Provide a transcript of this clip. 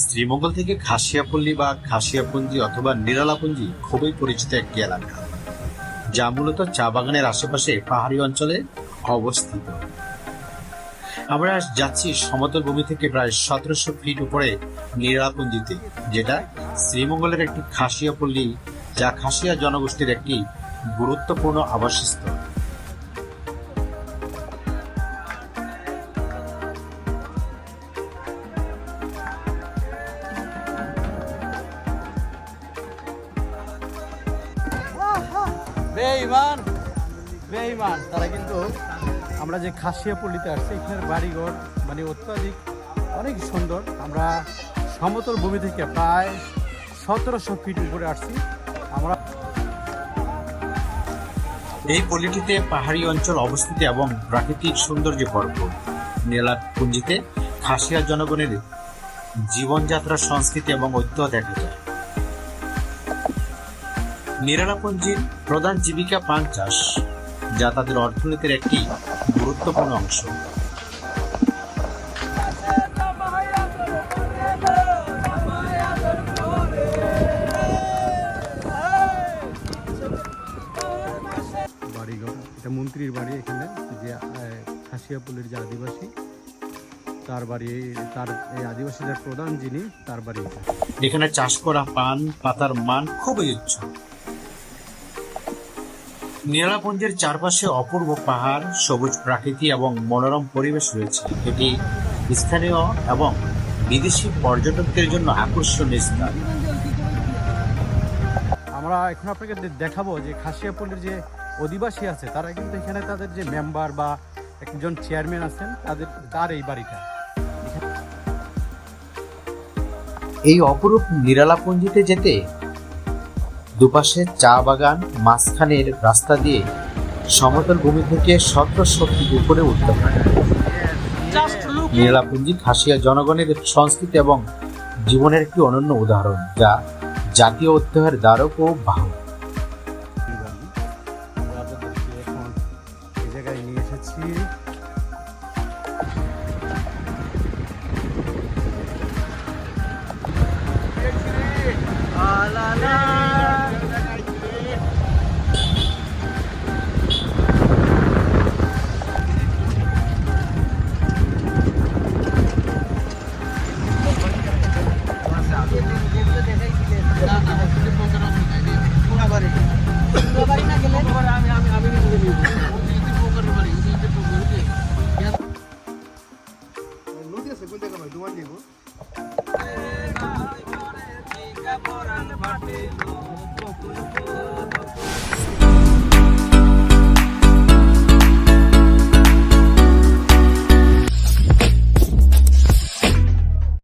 শ্রীমঙ্গল থেকে খাসিয়াপল্লী বা খাসিয়াপুঞ্জি অথবা নিরালাপুঞ্জি খুবই পরিচিত একটি এলাকা, যা মূলত চা বাগানের আশেপাশে পাহাড়ি অঞ্চলে অবস্থিত। আমরা যাচ্ছি সমতল ভূমি থেকে প্রায় সতেরোশো ফিট উপরে নিরালাপুঞ্জিতে, যেটা শ্রীমঙ্গলের একটি খাসিয়াপল্লী, যা খাসিয়া জনগোষ্ঠীর একটি গুরুত্বপূর্ণ আবাসস্থল। বেঈমান বেঈমান। তারা কিন্তু আমরা যে খাসিয়া পল্লীতে আসছি, এখানের বাড়িঘর মানে অত্যাধিক, অনেক সুন্দর। আমরা সমতল ভূমি থেকে প্রায় সতেরোশো ফিট উপরে আসছি। আমরা এই পল্লীটিতে পাহাড়ি অঞ্চল অবস্থিত এবং প্রাকৃতিক সৌন্দর্যে ভরপুর। নীলাপুঞ্জিতে খাসিয়া জনগণের জীবনযাত্রা সংস্কৃতি এবং ঐতিহ্য দেখা যায়। নিরালাপুঞ্জির প্রধান জীবিকা পান চাষ যা তাদের অর্থনীতির একটি গুরুত্বপূর্ণ অংশ। এটা মন্ত্রীর বাড়ি এখানে যে খাসিয়াপুলের খাসিয়া যে আদিবাসী তার বাড়ি তার এই আদিবাসীদের প্রধান যিনি তার বাড়ি এখানে। চাষ করা পান পাতার মান খুবই উচ্চ। নিরালাপুঞ্জের চারপাশে অপূর্ব পাহাড় সবুজ প্রাকৃতি এবং মনোরম পরিবেশ রয়েছে। এটি স্থানীয় এবং বিদেশি পর্যটকদের জন্য আকর্ষণীয় স্থান। আমরা এখন আপনাকে দেখাবো যে খাসিয়াপল্লির যে অধিবাসী আছে তারা কিন্তু এখানে তাদের যে মেম্বার বা একজন চেয়ারম্যান আছেন তাদের তার এই বাড়িটা। এই অপরূপ নিরালাপুঞ্জিতে যেতে দুপাশে চা বাগান মাঝখানের রাস্তা দিয়ে সমতল ভূমি থেকে সতেরোশো ফিট উপরে উঠতে হয় নিরালাপুঞ্জি খাসিয়া জনগণের সংস্কৃতি এবং জীবনের একটি অনন্য উদাহরণ যা জাতীয় ঐতিহ্যের দ্বারক ও বাহক। আপনাদেরকে পরাণ ফাটিল বকুল